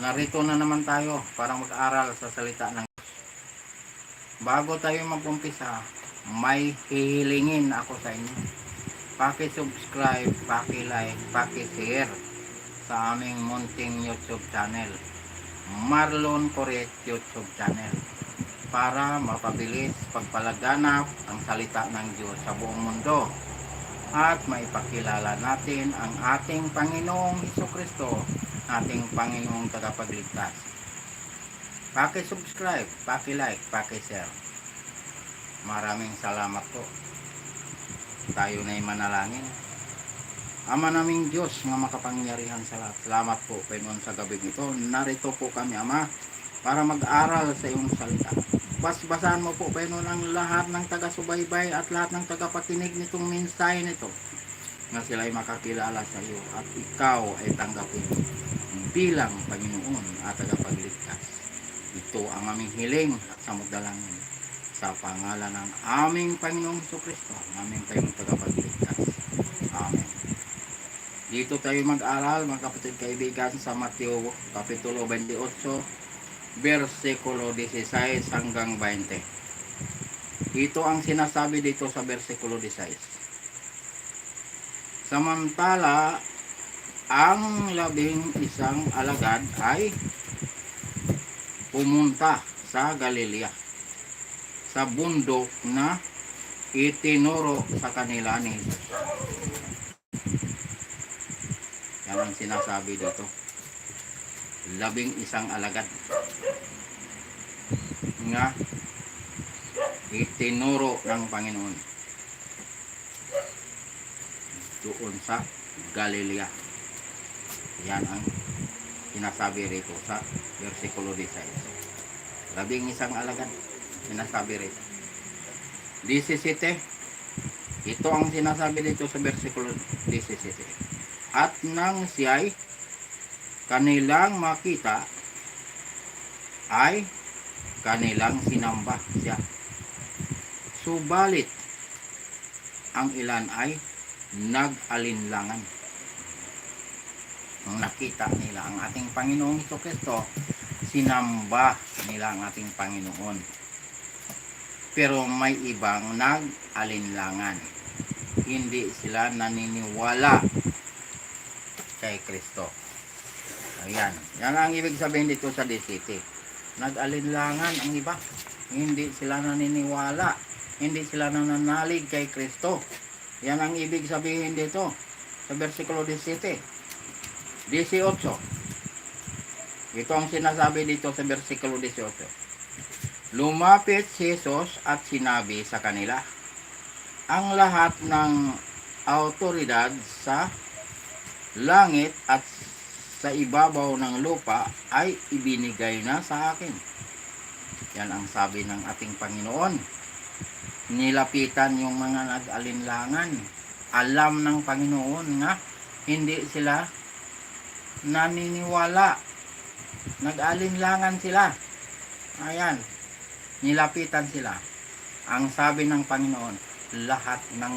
narito na naman tayo para mag-aral sa salita ng. Bago tayo mag-umpisa, may hihilingin ako sa inyo. Paki-subscribe, paki-like, paki-share sa aming munting YouTube channel. Marlon Corret YouTube channel para mapabilis pagpalaganap ang salita ng Diyos sa buong mundo at maipakilala natin ang ating Panginoong Heso Kristo, ating Panginoong tagapagligtas. Paki-subscribe, paki-like, paki-share. Maraming salamat po. Tayo na'y manalangin. Ama naming Diyos nga makapangyarihan sa lahat. Salamat po, Panginoon, sa gabi ito. Narito po kami, Ama, para mag-aral sa iyong salita. Basbasan mo po, Panginoon, ang lahat ng taga-subaybay at lahat ng tagapakinig nitong mensahe nito na sila ay makakilala sa iyo at ikaw ay tanggapin bilang Panginoon at tagapagligtas. Ito ang aming hiling at samudalangin sa pangalan ng aming Panginoong Kristo, aming Panginoong tagapagligtas. Amen. Dito tayo mag-aral, mga kapatid kaibigan, sa Mateo Kapitulo 28, versikulo 16 hanggang 20. Ito ang sinasabi dito sa versikulo 16. Samantala, ang labing isang alagad ay pumunta sa Galilea sa bundok na itinuro sa kanila ni Jesus. Yan ang sinasabi dito. Labing isang alagad nga itinuro ng Panginoon doon sa Galilea. Yan ang sinasabi rito sa versikulo 16. Labing isang alagad sinasabi rito. 17 ito ang sinasabi dito sa versikulo 17. At nang siya'y kanilang makita ay kanilang sinamba siya. Subalit ang ilan ay nag-alinlangan. Nakita nila ang ating Panginoong Hesus Kristo, sinamba nila ang ating Panginoon. Pero may ibang nag-alinlangan. Hindi sila naniniwala kay Kristo. Ayan. Yan ang ibig sabihin dito sa D-City. Nag-alinlangan ang iba. Hindi sila naniniwala. Hindi sila nananalig kay Kristo. Yan ang ibig sabihin dito sa versikulo 17. 18. Ito ang sinasabi dito sa versikulo 18. Lumapit si Jesus at sinabi sa kanila, ang lahat ng autoridad sa langit at sa ibabaw ng lupa ay ibinigay na sa akin. Yan ang sabi ng ating Panginoon. Nilapitan yung mga nag-alinlangan. Alam ng Panginoon nga hindi sila naniniwala. Nag-alinlangan sila. Ayan. Nilapitan sila. Ang sabi ng Panginoon, lahat ng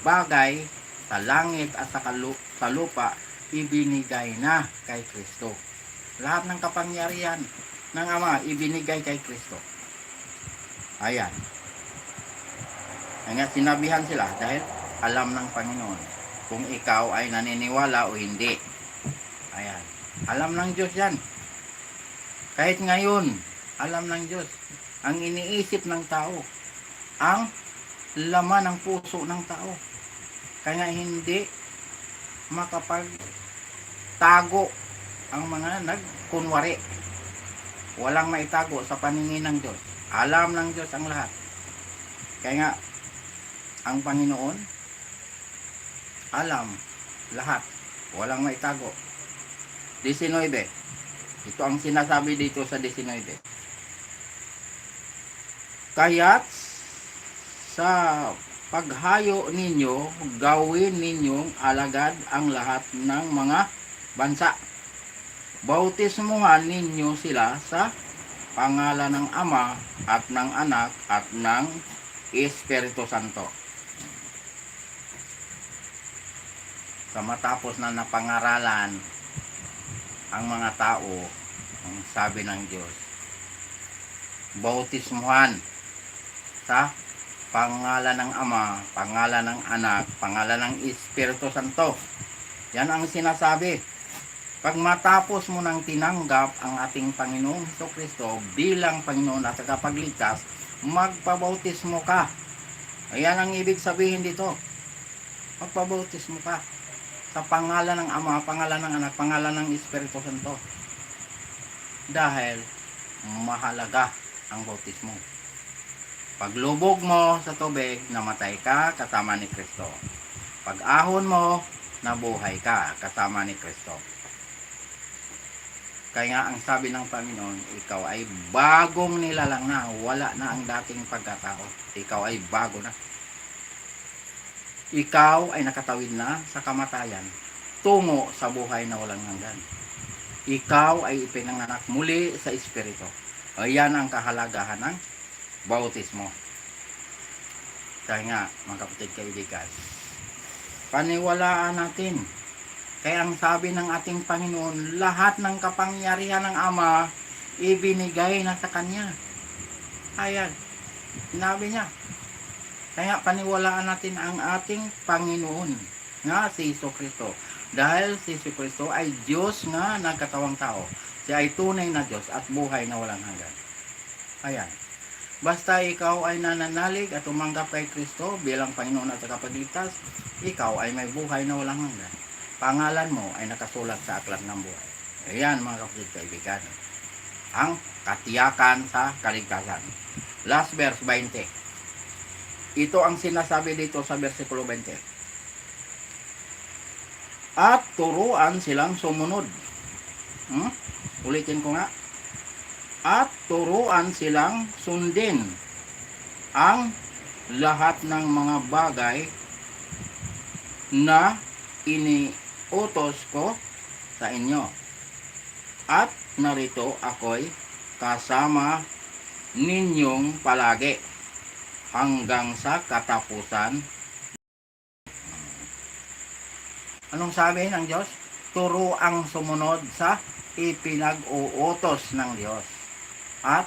bagay sa langit at sa, kalu- sa lupa ibinigay na kay Kristo. Lahat ng kapangyarihan ng Ama ibinigay kay Kristo. Ayan. Kaya sinabihan sila dahil alam ng Panginoon kung ikaw ay naniniwala o hindi. Ayan. Alam ng Diyos yan. Kahit ngayon, alam ng Diyos. Ang iniisip ng tao, ang laman ng puso ng tao. Kaya hindi makapagtago ang mga nagkunwari. Walang maitago sa paningin ng Diyos. Alam ng Diyos ang lahat. Kaya nga, ang Panginoon, alam lahat. Walang maitago. 19. Ito ang sinasabi dito sa 19. Kaya't sa paghayo ninyo, gawin ninyong alagad ang lahat ng mga bansa. Bautismuhan ninyo sila sa pangalan ng Ama at ng Anak at ng Espiritu Santo. Sa matapos na napangaralan ang mga tao, ang sabi ng Diyos, bautismuhan sa pangalan ng Ama, pangalan ng Anak, pangalan ng Espiritu Santo. Yan ang sinasabi. Pag matapos mo nang tinanggap ang ating Panginoong Heso Kristo bilang Panginoon at tagapagligtas, magpabautismo ka. Ayan ang ibig sabihin dito. Magpabautismo ka sa pangalan ng Ama, pangalan ng Anak, pangalan ng Espiritu Santo. Dahil mahalaga ang bautismo. Paglubog mo sa tubig, namatay ka kasama ni Kristo. Pag ahon mo, nabuhay ka kasama ni Kristo. Kaya nga ang sabi ng Panginoon, ikaw ay bagong nilalang na, wala na ang dating pagkatao. Ikaw ay bago na. Ikaw ay nakatawid na sa kamatayan, tungo sa buhay na walang hanggan. Ikaw ay ipinanganak muli sa Espiritu. Ayan ang kahalagahan ng bautismo. Kaya nga, mga kapatid kaibigan, paniwalaan natin. Kaya ang sabi ng ating Panginoon, lahat ng kapangyarihan ng Ama, ibinigay na sa Kanya. Ayan, sinabi niya. Kaya paniwalaan natin ang ating Panginoon nga si Iso Kristo. Dahil si Iso Kristo ay Diyos nga nagkatawang tao. Siya ay tunay na Diyos at buhay na walang hanggan. Ayan. Basta ikaw ay nananalig at tumanggap kay Kristo bilang Panginoon at tagapagligtas, ikaw ay may buhay na walang hanggan. Pangalan mo ay nakasulat sa aklat ng buhay. Ayan mga kapatid kaibigan. Ang katiyakan sa kaligtasan. Last verse 20. Ito ang sinasabi dito sa versikulo 20. At turuan silang sumunod. Hmm? Ulitin ko nga at turuan silang sundin ang lahat ng mga bagay na iniutos ko sa inyo. At narito ako'y kasama ninyong palagi hanggang sa katapusan. Anong sabi ng Diyos? Turo ang sumunod sa ipinag-uutos ng Diyos at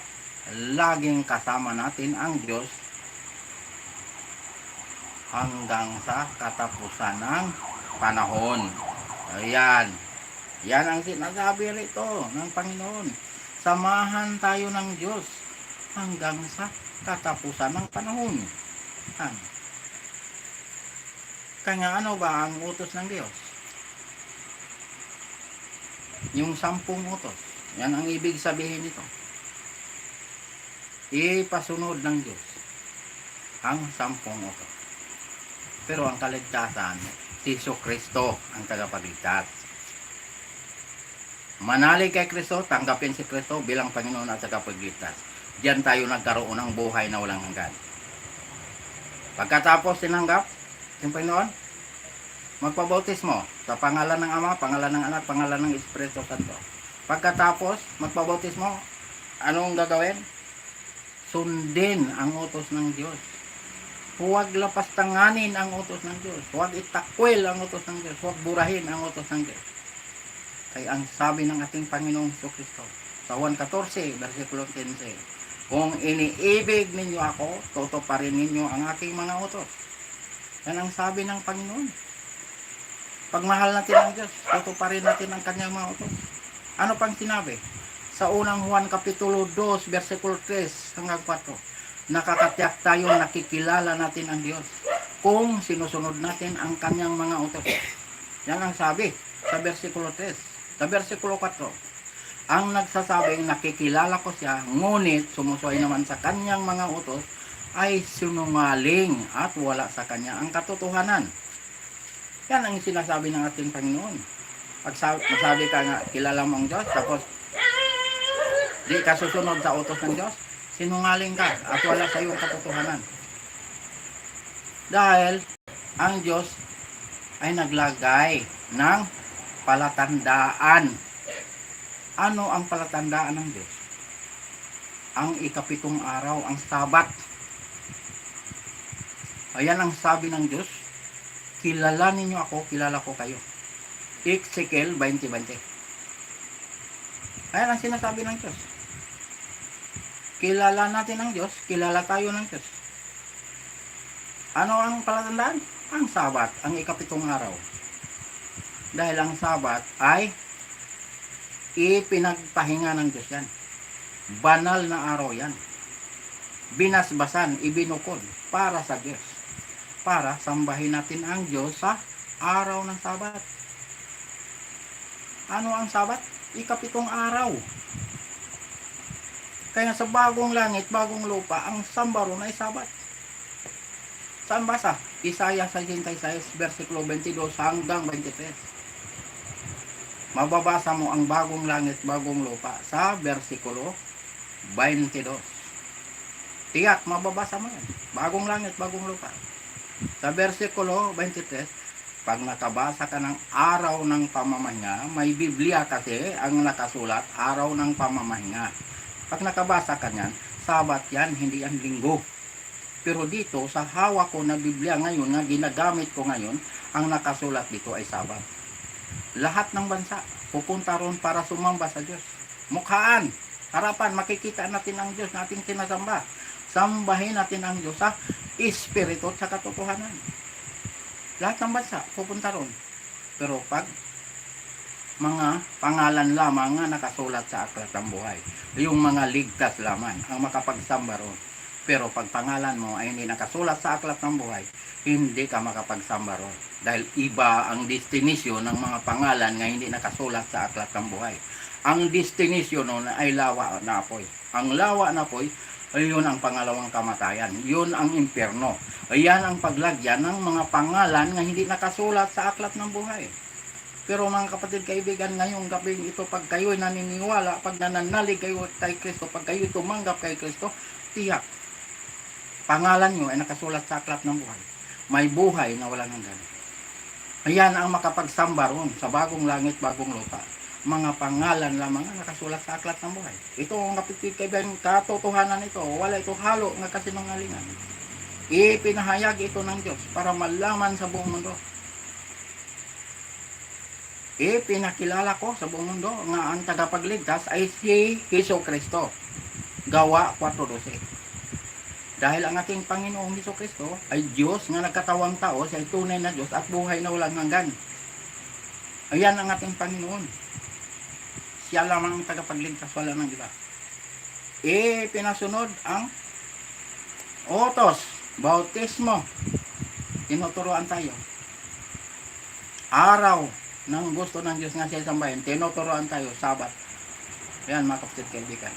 laging kasama natin ang Diyos hanggang sa katapusan ng panahon. Ayan. Yan ang sinasabi rito ng Panginoon. Samahan tayo ng Diyos hanggang sa katapusan ng panahon. Yan. Kanya ano ba ang utos ng Diyos? Yung sampung utos. Yan ang ibig sabihin nito ipasunod ng Diyos ang sampung utos. Pero ang kaligtasan, si Iso Kristo ang tagapagligtas. Manalig kay Kristo, tanggapin si Kristo bilang Panginoon at tagapagligtas. Diyan tayo nagkaroon ng buhay na walang hanggan. Pagkatapos tinanggap, yung Panginoon, magpabautismo sa pangalan ng Ama, pangalan ng Anak, pangalan ng Espiritu Santo. Pagkatapos, magpabautismo, anong gagawin? sundin ang utos ng Diyos. Huwag lapas tanganin ang utos ng Diyos. Huwag itakwil ang utos ng Diyos. Huwag burahin ang utos ng Diyos. Kaya ang sabi ng ating Panginoong Hesus Kristo sa 1.14, versikulo 15, Kung iniibig ninyo ako, tutuparin ninyo ang aking mga utos. Yan ang sabi ng Panginoon. Pagmahal natin ang Diyos, tutuparin natin ang kanyang mga utos. Ano pang sinabi? sa unang Juan Kapitulo 2, versikulo 3 hanggang 4. Nakakatiyak tayo nakikilala natin ang Diyos kung sinusunod natin ang kanyang mga utos. Yan ang sabi sa versikulo 3. Sa versikulo 4, ang nagsasabing nakikilala ko siya, ngunit sumusuay naman sa kanyang mga utos, ay sinungaling at wala sa kanya ang katotohanan. Yan ang sinasabi ng ating Panginoon. Pag sabi ka nga, kilala mo ang Diyos, tapos di ka susunod sa utos ng Diyos, sinungaling ka at wala sa iyong katotohanan. Dahil ang Diyos ay naglagay ng palatandaan. Ano ang palatandaan ng Diyos? Ang ikapitong araw, ang sabat. Ayan ang sabi ng Diyos, kilala ninyo ako, kilala ko kayo. Ezekiel 20.20 Ayan ang sinasabi ng Diyos. Kilala natin ang Diyos, kilala tayo ng Diyos. Ano ang palatandaan? Ang Sabat, ang ikapitong araw. Dahil ang Sabat ay ipinagpahinga ng Diyos yan. Banal na araw yan. Binasbasan, ibinukod para sa Diyos. Para sambahin natin ang Diyos sa araw ng Sabat. Ano ang Sabat? Ikapitong araw. Kaya sa bagong langit, bagong lupa, ang samba ron ay Sabat. Saan basa? Isaiah 66, versikulo 22 hanggang 23. Mababasa mo ang bagong langit, bagong lupa sa versikulo 22. Tiyak, mababasa mo yan. Bagong langit, bagong lupa. Sa versikulo 23, pag nakabasa ka ng araw ng pamamahinga, may Biblia kasi ang nakasulat, araw ng pamamahinga. Pag nakabasa ka niyan, sabat yan, hindi yan linggo. Pero dito, sa hawak ko na Biblia ngayon, na ginagamit ko ngayon, ang nakasulat dito ay sabat. Lahat ng bansa, pupunta ron para sumamba sa Diyos. Mukhaan, harapan, makikita natin ang Diyos nating sinasamba. Sambahin natin ang Diyos sa Espiritu at sa katotohanan. Lahat ng bansa, pupunta ron. Pero pag mga pangalan lamang nga nakasulat sa aklat ng buhay. Yung mga ligtas lamang ang makapagsamba ron. Pero pag pangalan mo ay hindi nakasulat sa aklat ng buhay, hindi ka makapagsamba ron. Dahil iba ang destination ng mga pangalan nga hindi nakasulat sa aklat ng buhay. Ang destination nun ay lawa na apoy. Ang lawa na apoy, ay yun ang pangalawang kamatayan. Yun ang impyerno. Ayan ang paglagyan ng mga pangalan nga hindi nakasulat sa aklat ng buhay. Pero mga kapatid kaibigan, ngayong gabi ito, pag kayo'y naniniwala, pag nananalig kayo kay Kristo, pag kayo'y tumanggap kay Kristo, tiyak, pangalan nyo ay nakasulat sa aklat ng buhay. May buhay na walang hanggan. Ayan ang makapagsamba ron sa bagong langit, bagong lupa. Mga pangalan lamang ang nakasulat sa aklat ng buhay. Ito ang kapatid kaibigan, katotohanan ito. Wala ito halo ng kasinungalingan. Ipinahayag ito ng Diyos para malaman sa buong mundo. Ipinakilala ko sa buong mundo nga ang tagapagligtas ay si Heso Kristo. Gawa 4.12 dahil ang ating Panginoong Heso Kristo ay Diyos nga nagkatawang tao, siya ay tunay na Diyos at buhay na walang hanggan. Ayan ang ating Panginoon. Siya lamang ang tagapagligtas, wala nang iba. E, pinasunod ang otos, bautismo. Tinuturoan tayo. Araw ng gusto ng Diyos nga siya sambahin, tinuturoan tayo, sabat. Ayan mga kapatid kaibigan.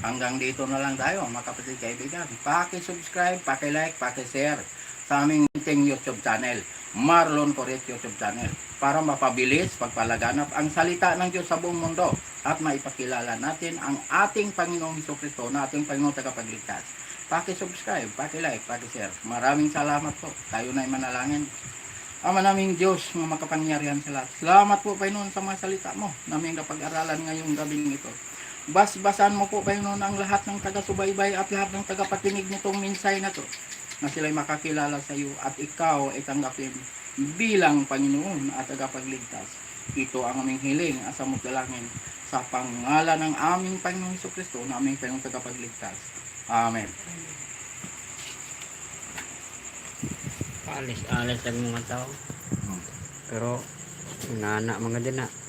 Hanggang dito na lang tayo, mga kapatid kaibigan. Paki-subscribe, paki-like, paki-share sa aming ting YouTube channel, Marlon Corret YouTube channel, para mapabilis pagpalaganap ang salita ng Diyos sa buong mundo at maipakilala natin ang ating Panginoong Heso Kristo na ating Panginoong tagapagligtas. Paki-subscribe, paki-like, paki-share. Maraming salamat po. Tayo na'y manalangin. Ama naming Diyos, mga makapangyarihan sa lahat. Salamat po, Panginoon, sa mga salita mo naming kapag-aralan ngayong gabing ito. Basbasan mo po, Panginoon, ang lahat ng taga-subaybay at lahat ng tagapakinig nitong minsay na to na sila'y makakilala sa iyo at ikaw ay tanggapin bilang Panginoon at tagapagligtas. Ito ang aming hiling at sa dalangin sa pangalan ng aming Panginoong Heso Kristo na aming Panginoong tagapagligtas. Amen. Alis-alis ang mga tao. Pero, nana mga din na.